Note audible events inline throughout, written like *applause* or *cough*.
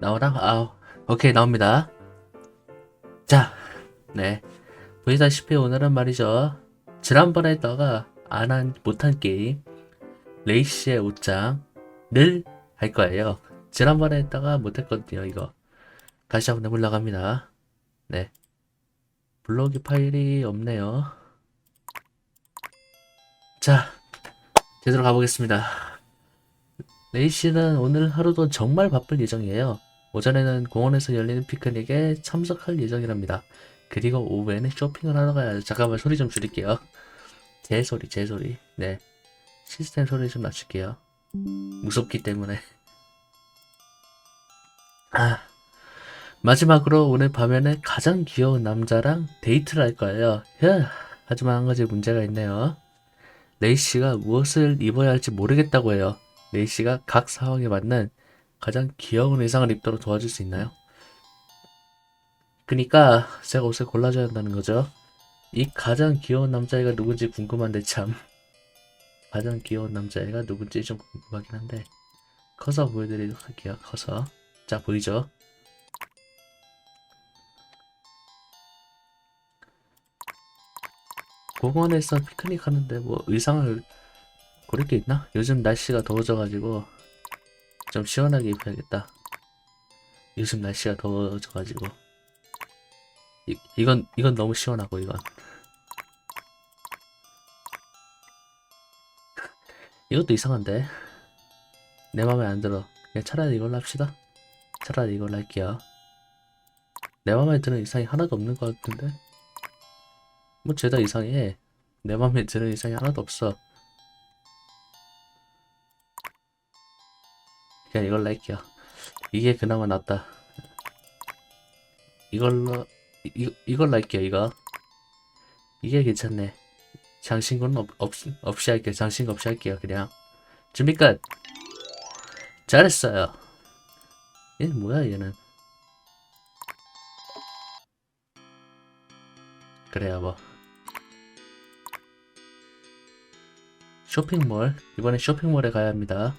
나오나? 아, 오케이, 나옵니다. 자, 네. 보시다시피 오늘은 말이죠. 지난번에 했다가 안 한, 못한 게임, 레이시의 옷장을 할 거예요. 지난번에 했다가 못했거든요, 이거. 다시 한번 해보려고 합니다. 네. 블로그 파일이 없네요. 자, 제대로 가보겠습니다. 레이시는 오늘 하루도 정말 바쁠 예정이에요. 오전에는 공원에서 열리는 피크닉에 참석할 예정이랍니다. 그리고 오후에는 쇼핑을 하러 가야 잠깐만 소리 좀 줄일게요. 제 소리, 제 소리. 네. 시스템 소리 좀 낮출게요. 무섭기 때문에. 아. 마지막으로 오늘 밤에는 가장 귀여운 남자랑 데이트를 할 거예요. 휴, 하지만 한 가지 문제가 있네요. 레이 씨가 무엇을 입어야 할지 모르겠다고 해요. 레이 씨가 각 상황에 맞는 가장 귀여운 의상을 입도록 도와줄 수 있나요? 그니까 제가 옷을 골라줘야 한다는 거죠. 이 가장 귀여운 남자애가 누군지 궁금한데 참. *laughs* 가장 귀여운 남자애가 누군지 좀 궁금하긴 한데 커서 보여드리도록 할게요. 커서. 자, 보이죠? 공원에서 피크닉 하는데 뭐 의상을 고를 게 있나? 요즘 날씨가 더워져가지고 좀 시원하게 입혀야겠다. 요즘 날씨가 더워져가지고 이, 이건 이건 너무 시원하고 이건 *laughs* 이것도 이상한데 내 맘에 안 들어. 그냥 차라리 이걸로 합시다. 차라리 이걸로 할게요. 내 맘에 드는 이상이 하나도 없는 것 같은데 뭐 죄다 이상해. 내 맘에 드는 이상이 하나도 없어. 그냥 이걸로 할게요. 이게 그나마 낫다. 이걸로 이, 이- 이걸로 할게요. 이거 이게 괜찮네. 장신구는 없, 없, 없이 할게요. 장신구 없이 할게요. 그냥 준비 끝. 잘했어요. 얘 뭐야 얘는? 그래요 뭐. 쇼핑몰 이번에 쇼핑몰에 가야 합니다.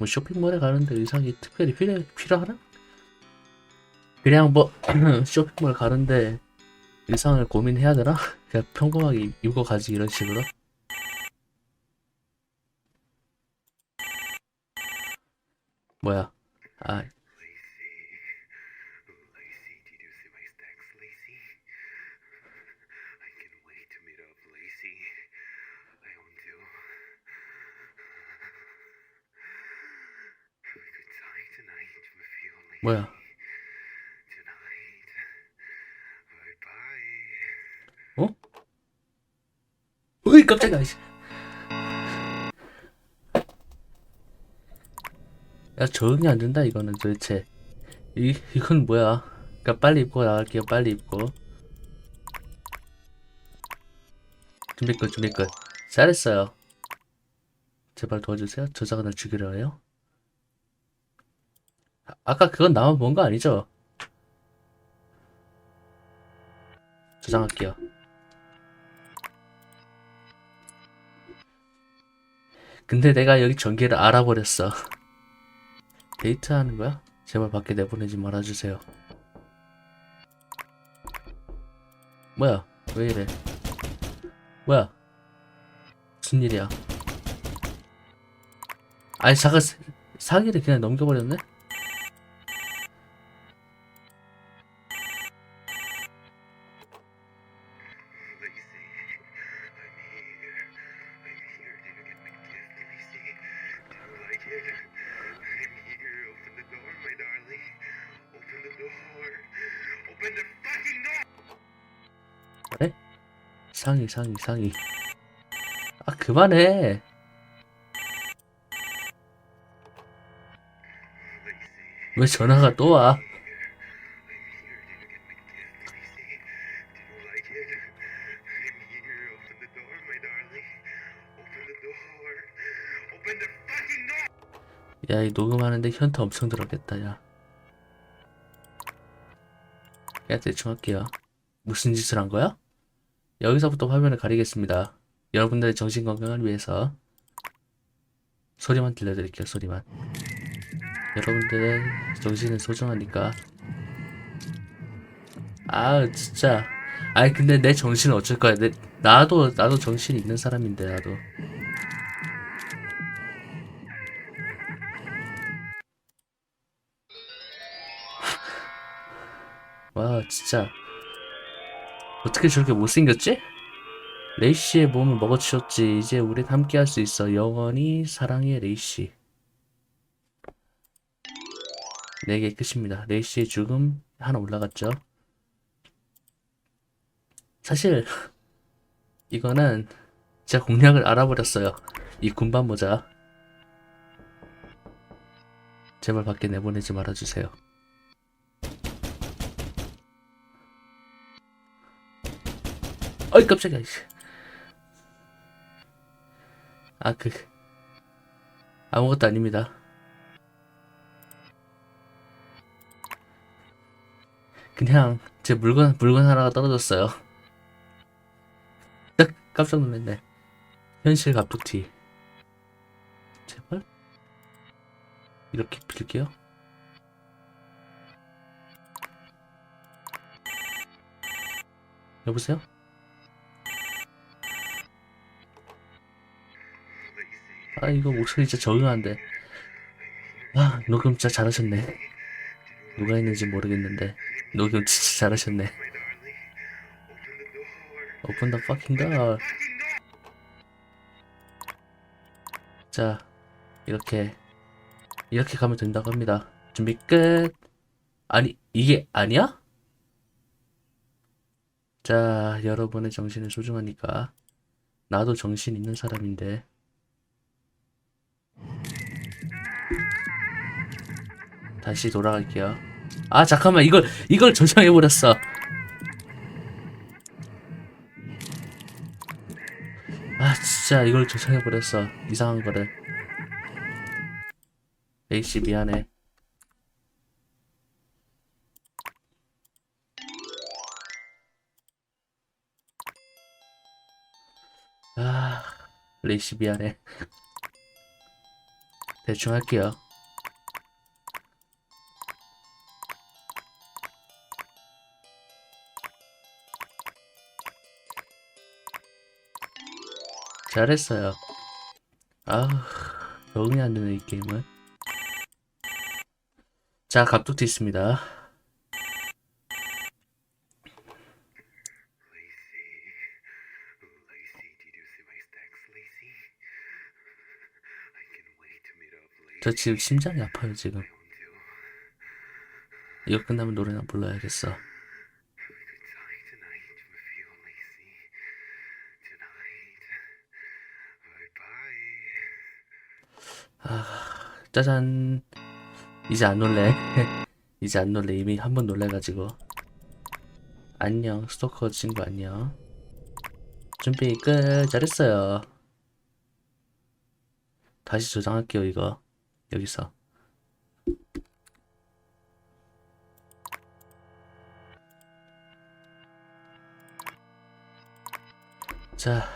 뭐 쇼핑몰에 가는데 의상이 특별히 필요 필요하나? 그냥 뭐 *clears throat* 쇼핑몰 가는데 의상을 고민해야 되나? *laughs* 그냥 평범하게 입- 입고 가지 이런 식으로. 뭐야? 아 뭐야? Bye. 으이 깜짝이야. 씨. 야 적응이 안 된다 이거는 도대체. 이 이건 뭐야? 그러니까 빨리 입고 나갈게요. 빨리 입고. 준비 끝 준비 끝. 잘했어요. 제발 도와주세요. 저자가 날 죽이려 해요. 아, 아까 그건 나만 본 거 아니죠? 저장할게요. 근데 내가 여기 전기를 알아버렸어. 데이트하는 거야? 제발 밖에 내보내지 말아주세요. 뭐야? 왜 이래? 뭐야? 무슨 일이야? 아니 사기를 그냥 넘겨버렸네? 상의 상의 상의. 아 그만해. 왜 전화가 또 와? 야, 이 녹음하는데 현타 엄청 들었겠다, 야. 야, 대충 할게요. 무슨 짓을 한 거야? 여기서부터 화면을 가리겠습니다. 여러분들의 정신 건강을 위해서 소리만 들려드릴게요, 소리만. 여러분들의 정신은 소중하니까. 아, 진짜. 아니, 근데 내 정신은 어쩔 거야. 내, 나도, 나도 정신 있는 사람인데, 나도. 와, 진짜. 어떻게 저렇게 못생겼지? 레이시의 몸을 먹어치웠지. 이제 우린 함께 할 수 있어. 영원히 사랑해, 레이시. 네개 끝입니다. 레이시의 죽음 하나 올라갔죠. 사실 *laughs* 이거는 제가 공략을 알아버렸어요. 이 군밤 모자. 제발 밖에 내보내지 말아주세요. 어이 깜짝이야. 아 그 아무것도 아닙니다. 그냥 제 물건 물건 하나가 떨어졌어요. 딱 깜짝 놀랐네. 현실 갑툭튀. 제발 이렇게 빌게요. 여보세요? 아 이거 목소리 진짜 적응 안 돼. 아 녹음 진짜 잘하셨네. 누가 했는지 모르겠는데 녹음 진짜 잘하셨네. my darling, open the door. Open the fucking door. 자, 이렇게 이렇게 가면 된다고 합니다. 준비 끝. 아니 이게 아니야? 자, 여러분의 정신은 소중하니까 나도 정신 있는 사람인데. 다시 돌아갈게요. 아, 잠깐만. 이걸 이걸 저장해 버렸어. 아 진짜 이걸 저장해 버렸어 이상한 거를 A씨 미안해 아 레이씨 미안해 *laughs* 대충 할게요 잘했어요 아, 적응이 안 되네, 이 게임은. 자, 갑툭튀 있습니다. 저 지금 심장이 아파요, 지금. 이거 끝나면 노래나 불러야겠어. 짜잔. 이제 안 놀래. *laughs* 이제 안 놀래. 이미 한 번 놀래가지고. 안녕, 스토커 친구 안녕. 준비 끝. 잘했어요. 다시 저장할게요, 이거. 여기서. 자,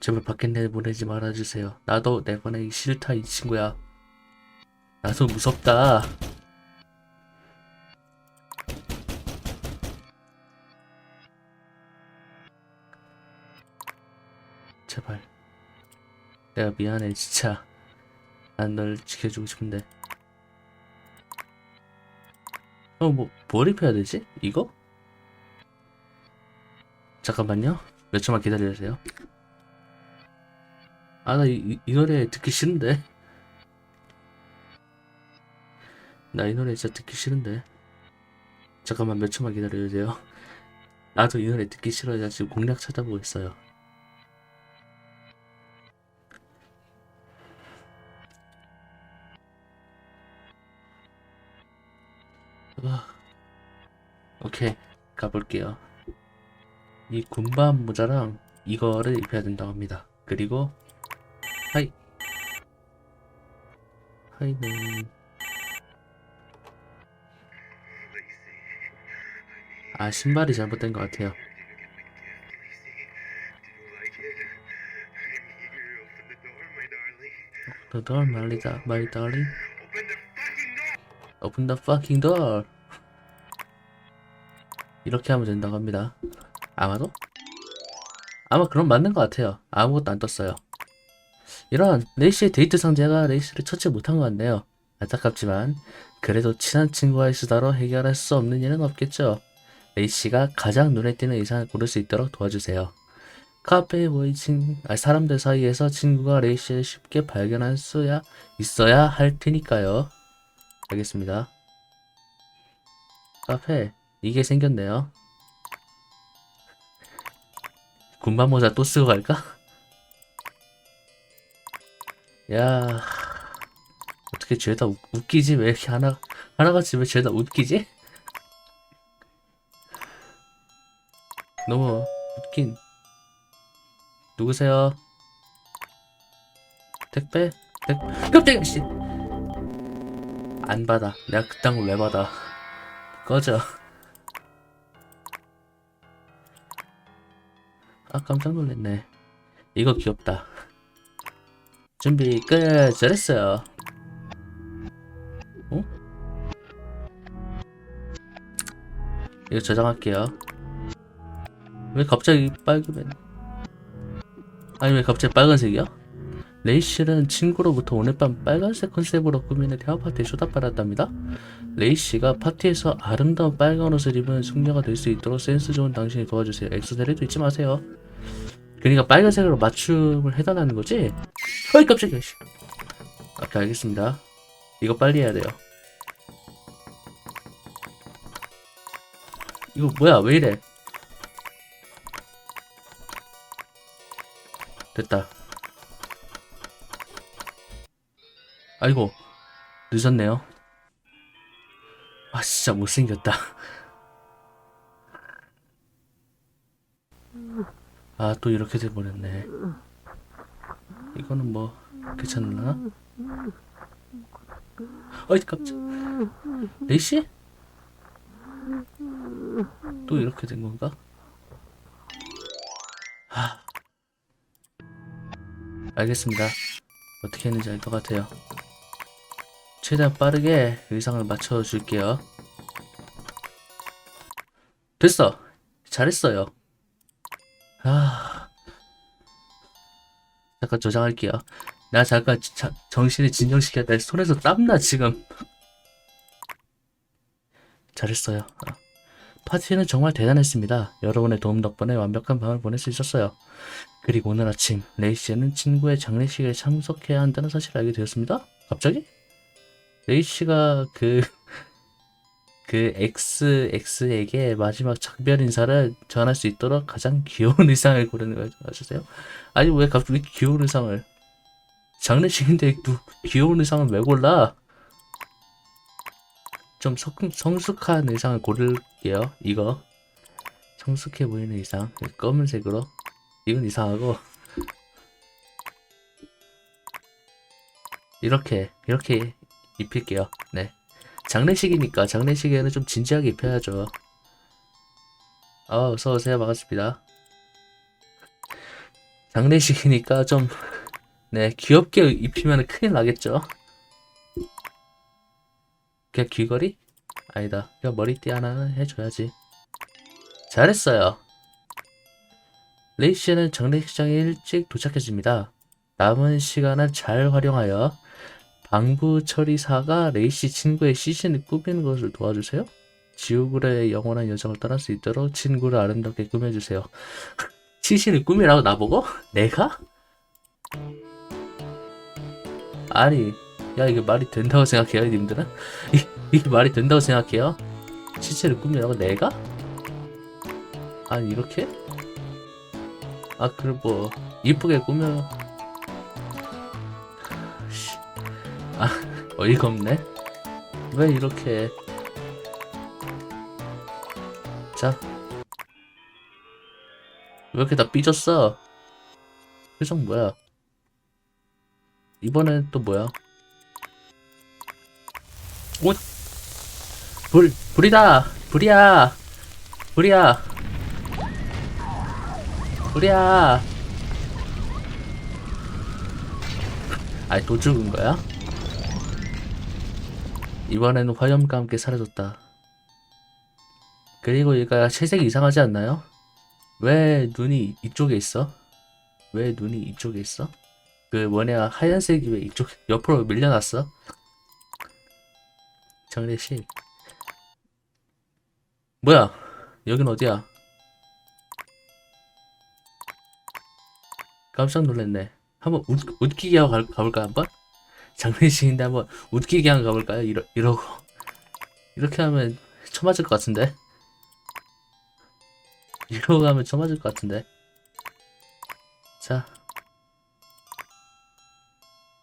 제발 밖에 내보내지 말아주세요. 나도 내보내기 싫다, 이 친구야. 나도 무섭다. 제발. 내가 미안해, 진짜. 난 널 지켜주고 싶은데. 어, 뭐, 뭘 입혀야 되지? 이거? 잠깐만요. 몇 초만 기다려주세요. 아, 나 이, 이- 이 노래 듣기 싫은데. 나 이 노래 진짜 듣기 싫은데. 잠깐만 몇 초만 기다려주세요. *laughs* 나도 이 노래 듣기 싫어요. 나 지금 공략 찾아보고 있어요. 아, 오케이, 가볼게요. 이 군밤 모자랑 이거를 입혀야 된다고 합니다. 그리고 하이 하이는 아 신발이 잘못된 것 같아요. The door, my my, da- my darling. Open the fucking door. 이렇게 하면 된다고 합니다. 아마도? 아마 그럼 맞는 것 같아요. 아무것도 안 떴어요. 이런 레이시의 데이트 상자가 레이시를 처치 못한 것 같네요. 안타깝지만 그래도 친한 친구와의 수다로 해결할 수 없는 일은 없겠죠. 레이시가 가장 눈에 띄는 의상을 고를 수 있도록 도와주세요. 카페에 모인 친, 아, 사람들 사이에서 친구가 레이시를 쉽게 발견할 수야 있어야 할 테니까요. 알겠습니다. 카페 이게 생겼네요. 군밤 모자 또 쓰고 갈까? 야 어떻게 죄다 웃- 웃기지? 왜 이렇게 하나 하나같이 왜 죄다 웃기지? 너무 웃긴. 누구세요? 택배? 택 깜짝이야 씨. 안 받아. 내가 그딴 걸 왜 받아? 꺼져. 아 깜짝 놀랐네. 이거 귀엽다. 준비 끝! 잘했어요. 어? 이거 저장할게요 왜 갑자기 빨그맨 아니 왜 갑자기 빨간색이야? 레이 씨는 친구로부터 오늘 밤 빨간색 컨셉으로 꾸미는 대화 파티에 초대받았답니다. 레이 씨가 파티에서 아름다운 빨간 옷을 입은 숙녀가 될 수 있도록 센스 좋은 당신이 도와주세요. 엑소세리도 잊지 마세요. 그러니까 빨간색으로 맞춤을 해달라는 거지? 어이 깜짝이야 씨. 오케이 알겠습니다. 이거 빨리 해야 돼요. 이거 뭐야 왜 이래? 됐다. 아이고 늦었네요. 아 진짜 못생겼다. 아 또 이렇게 돼버렸네. 이거는 뭐 괜찮나? 어이 깜짝. 레이씨? 또 이렇게 된 건가? 알겠습니다. 어떻게 했는지 알 것 같아요. 최대한 빠르게 의상을 맞춰줄게요. 됐어. 잘했어요. 아. 잠깐 저장할게요. 나 잠깐 지- 자- 정신을 진정시켜야 돼. 손에서 땀나, 지금. 잘했어요. 어. 파티는 정말 대단했습니다. 여러분의 도움 덕분에 완벽한 밤을 보낼 수 있었어요. 그리고 오늘 아침 레이 씨는 친구의 장례식에 참석해야 한다는 사실을 알게 되었습니다. 갑자기? 레이 씨가 그, *laughs* 그 XX에게 마지막 작별 인사를 전할 수 있도록 가장 귀여운 *laughs* 의상을 고르는 걸 아셨어요? 아니 왜 갑자기 귀여운 의상을 장례식인데 누 귀여운 의상을 왜 골라? 좀 성, 성숙한 의상을 고를게요. 이거 성숙해 보이는 의상 검은색으로 이건 이상하고 이렇게 이렇게 입힐게요. 네. 장례식이니까 장례식에는 좀 진지하게 입혀야죠. 아, 어서 오세요. 반갑습니다. 장례식이니까 좀 네, 귀엽게 입히면 큰일 나겠죠. 그냥 귀걸이? 아니다. 그냥 머리띠 하나 해줘야지. 잘했어요. 레이시는 장례식장에 일찍 도착했습니다. 남은 시간을 잘 활용하여 방부 처리사가 레이시 친구의 시신을 꾸미는 것을 도와주세요. 지옥으로의 영원한 여정을 떠날 수 있도록 친구를 아름답게 꾸며주세요. 시신을 꾸미라고 나보고? 내가? 아니, 야 이게 말이 된다고 생각해요, 님들은? 이, 이게 말이 된다고 생각해요? 시체를 꾸미라고 내가? 아니 이렇게? 아 그럼 뭐 이쁘게 꾸며 씨. 아 *laughs* 어이가 없네. 왜 이렇게 자왜 이렇게 다 삐졌어? 표정 뭐야? 이번엔 또 뭐야? 옷! 불, 불이다! 불이야! 불이야 불이야 아니 또 죽은 거야? 이번에는 화염과 함께 사라졌다. 그리고 얘가 채색이 이상하지 않나요? 왜 눈이 이쪽에 있어? 왜 눈이 이쪽에 있어? 그 뭐냐 하얀색이 왜 이쪽 옆으로 밀려났어? 장례식 뭐야 여긴 어디야? 깜짝 놀랐네. 한번 웃, 웃기게 하고 가, 가볼까 한번? 장례식인데 한번 웃기게 하고 가볼까요? 이러, 이러고. *laughs* 이렇게 하면 쳐맞을 것 같은데? 이러고 가면 쳐맞을 것 같은데? 자.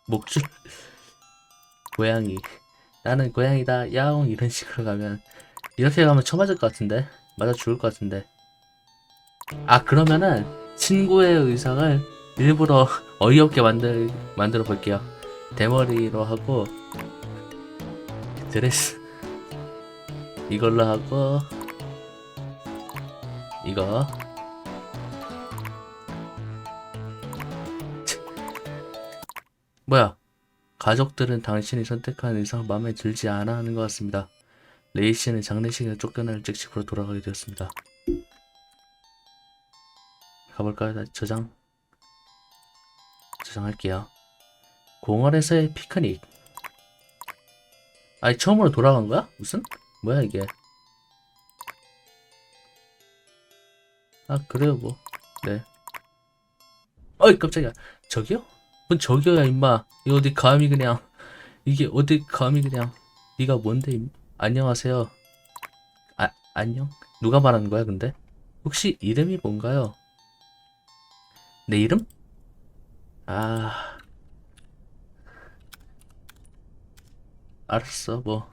목줄. 고양이. 나는 고양이다. 야옹. 이런 식으로 가면 이렇게 가면 쳐맞을 것 같은데? 맞아 죽을 것 같은데. 아 그러면은 친구의 의상을 일부러 *laughs* 어이없게 만들 만들어 볼게요 대머리로 하고 드레스 이걸로 하고 이거 뭐야 가족들은 당신이 선택한 의상 마음에 들지 않아 하는 것 같습니다. 레이 씨는 장례식에 쫓겨날 즉 집으로 돌아가게 되었습니다. 가볼까요? 나 저장 저장할게요. 공원에서의 피크닉. 아니 처음으로 돌아간 거야? 무슨? 뭐야 이게? 아 그래요 뭐. 네. 어이 깜짝이야. 저기요? 뭔 저기요야 임마. 이 어디 감히 그냥 이게 어디 감히 그냥 네가 뭔데 임... 안녕하세요. 아 안녕? 누가 말하는 거야 근데? 혹시 이름이 뭔가요? 내 이름? 아 알았어 뭐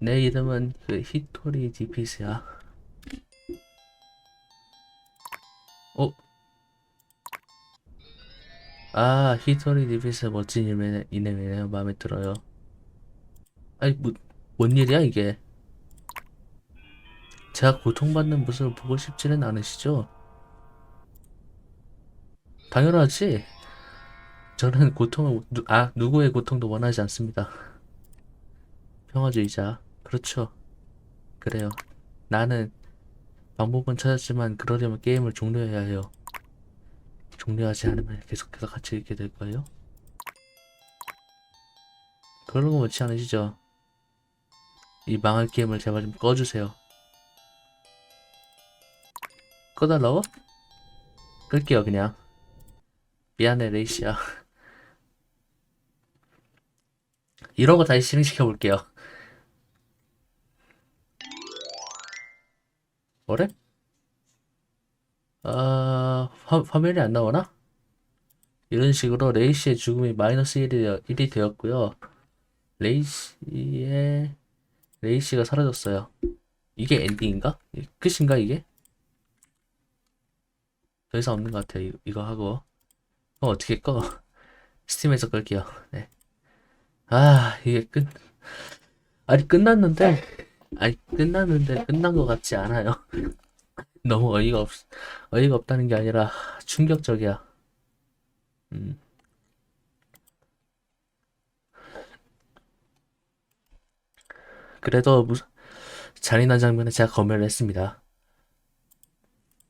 내 이름은 그 히토리 디피스야. 어? 아, 히토리 디피스 멋진 이름이네, 이름이네요. 마음에 들어요. 아니, 뭐, 뭔 일이야, 이게? 제가 고통받는 모습을 보고 싶지는 않으시죠? 당연하지. 저는 고통을, 누, 아, 누구의 고통도 원하지 않습니다. 평화주의자. 그렇죠. 그래요. 나는 방법은 찾았지만 그러려면 게임을 종료해야 해요. 종료하지 않으면 계속해서 같이 있게 될 거예요. 그런 거 원치 않으시죠? 이 망할 게임을 제발 좀 꺼주세요. 꺼달라고? 끌게요 그냥. 미안해 레이시야. *laughs* 이런 거 다시 실행시켜 볼게요. 뭐래? 아, 화, 화면이 안 나오나? 이런 식으로 레이시의 죽음이 마이너스 1이, 되어, 1이 되었고요. 레이시의, 레이시가 사라졌어요. 이게 엔딩인가? 이- 끝인가, 이게? 더 이상 없는 것 같아요. 이, 이거 하고. 그럼 어떻게 꺼? *laughs* 스팀에서 끌게요. 네. 아, 이게 끝, 아니, 끝났는데, 아니, 끝났는데, 끝난 것 같지 않아요. *laughs* 너무 어이가 없, 어이가 없다는 게 아니라 충격적이야. 음. 그래도 무, 잔인한 장면에 제가 검열을 했습니다.